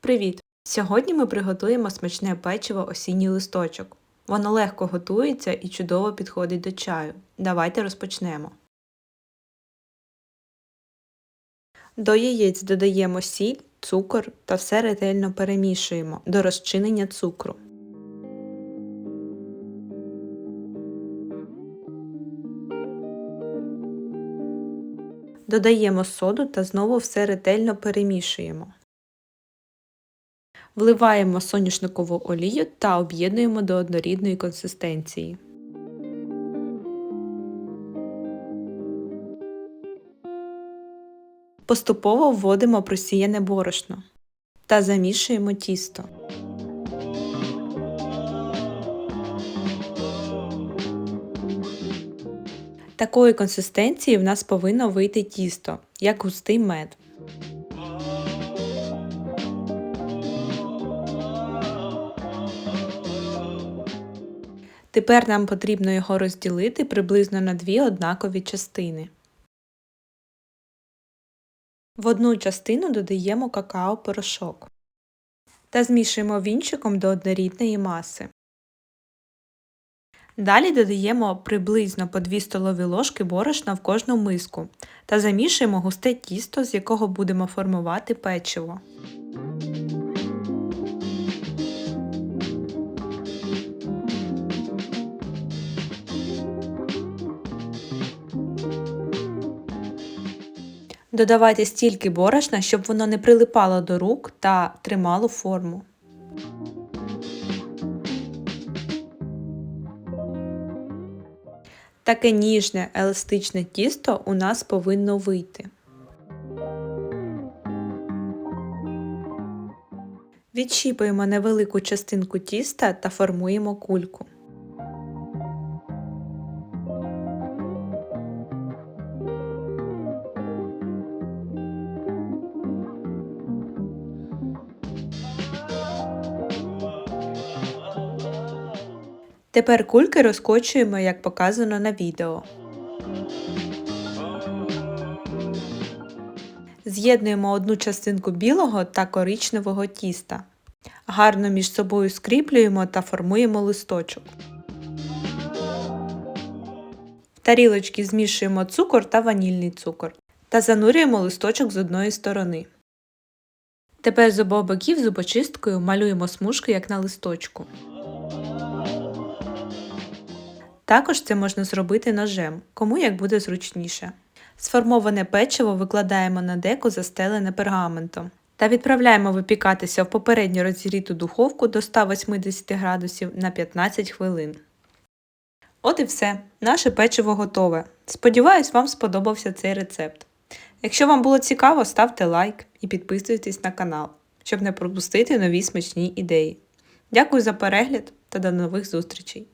Привіт! Сьогодні ми приготуємо смачне печиво осінній листочок. Воно легко готується і чудово підходить до чаю. Давайте розпочнемо. До яєць додаємо сіль, цукор та все ретельно перемішуємо до розчинення цукру. Додаємо соду та знову все ретельно перемішуємо. Вливаємо соняшникову олію та об'єднуємо до однорідної консистенції. Поступово вводимо просіяне борошно та замішуємо тісто. Такої консистенції в нас повинно вийти тісто, як густий мед. Тепер нам потрібно його розділити приблизно на дві однакові частини. В одну частину додаємо какао-порошок та змішуємо вінчиком до однорідної маси. Далі додаємо приблизно по 2 столові ложки борошна в кожну миску та замішуємо густе тісто, з якого будемо формувати печиво. Додавайте стільки борошна, щоб воно не прилипало до рук та тримало форму. Таке ніжне еластичне тісто у нас повинно вийти. Відщіпуємо невелику частинку тіста та формуємо кульку. Тепер кульки розкочуємо, як показано на відео. З'єднуємо одну частинку білого та коричневого тіста. Гарно між собою скріплюємо та формуємо листочок. В тарілочки змішуємо цукор та ванільний цукор та занурюємо листочок з одної сторони. Тепер з обох боків зубочисткою малюємо смужки, як на листочку. Також це можна зробити ножем, кому як буде зручніше. Сформоване печиво викладаємо на деко, застелене пергаментом. Та відправляємо випікатися в попередньо розігріту духовку до 180 градусів на 15 хвилин. От і все, наше печиво готове. Сподіваюсь, вам сподобався цей рецепт. Якщо вам було цікаво, ставте лайк і підписуйтесь на канал, щоб не пропустити нові смачні ідеї. Дякую за перегляд та до нових зустрічей!